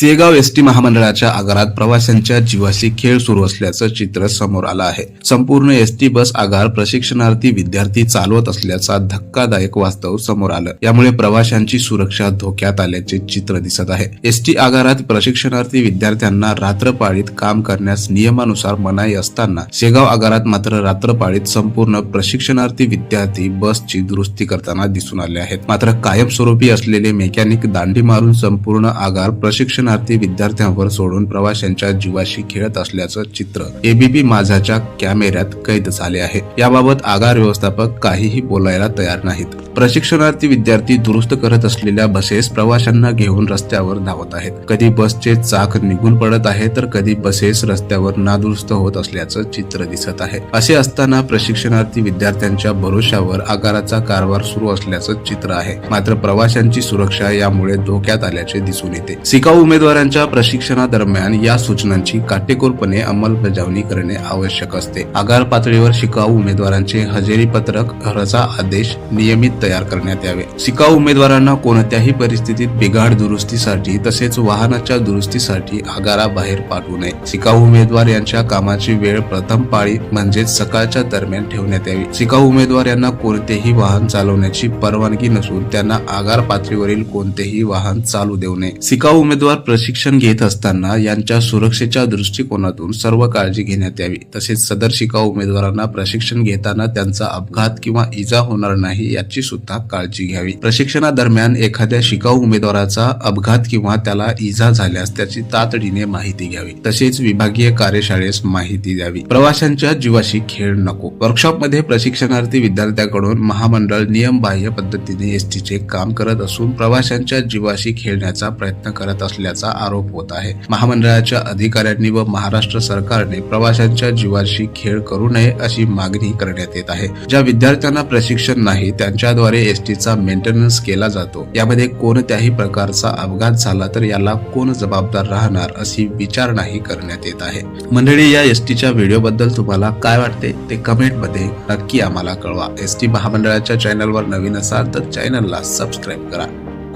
Shegaon ST महामंडळाच्या आगारात प्रवाशांच्या जीवाशी खेळ सुरू असल्याचं चित्र समोर आलं आहे. संपूर्ण एसटी बस आगार प्रशिक्षणार्थी विद्यार्थी चालवत असल्याचा धक्कादायक वास्तव समोर आलं. यामुळे प्रवाशांची सुरक्षा धोक्यात आल्याचे चित्र दिसत आहे. एसटी आगारात प्रशिक्षणार्थी विद्यार्थ्यांना रात्रपाळीत काम करण्यास नियमानुसार मनाई असताना शेगाव आगारात मात्र रात्रपाळीत संपूर्ण प्रशिक्षणार्थी विद्यार्थी बसची दुरुस्ती करताना दिसून आले आहेत. मात्र कायमस्वरूपी असलेले मेकॅनिक दांडी मारून संपूर्ण आगार प्रशिक्षण प्रशिक्षणार्थी विद्यार्थ्यांवर सोडून प्रवाशांच्या जीवाशी खेळत असल्याचं चित्र एबीपी माझाच्या कॅमेऱ्यात कैद झाले आहे. याबाबत आगार व्यवस्थापक काहीही बोलायला तयार नाहीत. प्रशिक्षणार्थी विद्यार्थी दुरुस्त करत असलेल्या बसेस प्रवाशांना घेऊन रस्त्यावर धावत आहेत. कधी बसचे चाक निघून पडत आहे तर कधी बसेस रस्त्यावर नादुरुस्त होत असल्याचं चित्र दिसत आहे. असे असताना प्रशिक्षणार्थी विद्यार्थ्यांच्या भरोशावर आगाराचा कारभार सुरू असल्याचं चित्र आहे. मात्र प्रवाशांची सुरक्षा यामुळे धोक्यात आल्याचे दिसून येते. सिकाऊ उमेदवारांच्या प्रशिक्षणादरम्यान या सूचनांची काटेकोरपणे अंमलबजावणी करणे आवश्यक असते. आगार पातळीवर शिकाऊ उमेदवारांचे हजेरी पत्रक घराचा आदेश नियमित तयार करण्यात यावे. शिकाऊ उमेदवारांना कोणत्याही परिस्थितीत बिघाड दुरुस्तीसाठी तसेच वाहनाच्या दुरुस्तीसाठी आगाराबाहेर पाठवू नये. शिकाऊ उमेदवार यांच्या कामाची वेळ प्रथम पाळी म्हणजेच सकाळच्या दरम्यान ठेवण्यात यावी. शिकाऊ उमेदवार यांना कोणतेही वाहन चालवण्याची परवानगी नसून त्यांना आगार पातळीवरील कोणतेही वाहन चालू देऊ नये. शिकाऊ उमेदवार प्रशिक्षण घेत असताना यांच्या सुरक्षेच्या दृष्टिकोनातून सर्व काळजी घेण्यात यावी. तसेच सदर शिकाऊ उमेदवारांना प्रशिक्षण घेताना त्यांचा अपघात किंवा इजा होणार नाही याची सुद्धा काळजी घ्यावी. प्रशिक्षणादरम्यान एखाद्या शिकाऊ उमेदवाराचा अपघात किंवा त्याला इजा झाल्यास त्याची तातडीने माहिती घ्यावी. तसेच विभागीय कार्यशाळेस माहिती द्यावी. प्रवाशांच्या जीवाशी खेळ नको. वर्कशॉपमध्ये प्रशिक्षणार्थी विद्यार्थ्यांकडून महामंडळ नियमबाह्य पद्धतीने एसटीचे काम करत असून प्रवाशांच्या जीवाशी खेळण्याचा प्रयत्न करत असल्याचा आरोप होत आहे. महामंडळाच्या अधिकाऱ्यांनी व महाराष्ट्र सरकारने प्रवाशांच्या जीवाशी खेळ करू नये अशी मागणी करण्यात येत आहे. ज्या विद्यार्थ्यांना प्रशिक्षण नाही त्यांच्याद्वारे एसटीचा मेंटेनन्स केला जातो. यामध्ये कोणत्याही प्रकारचा अपघात झाला तर याला कोण जबाबदार राहणार अशी विचारणाही करण्यात येत आहे. मंडळी या एसटीच्या व्हिडिओ बद्दल तुम्हाला काय वाटते ते कमेंटमध्ये नक्की आम्हाला कळवा. एसटी महामंडळाच्या चॅनलवर नवीन असाल तर चॅनलला सबस्क्राईब करा.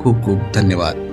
खूप खूप धन्यवाद.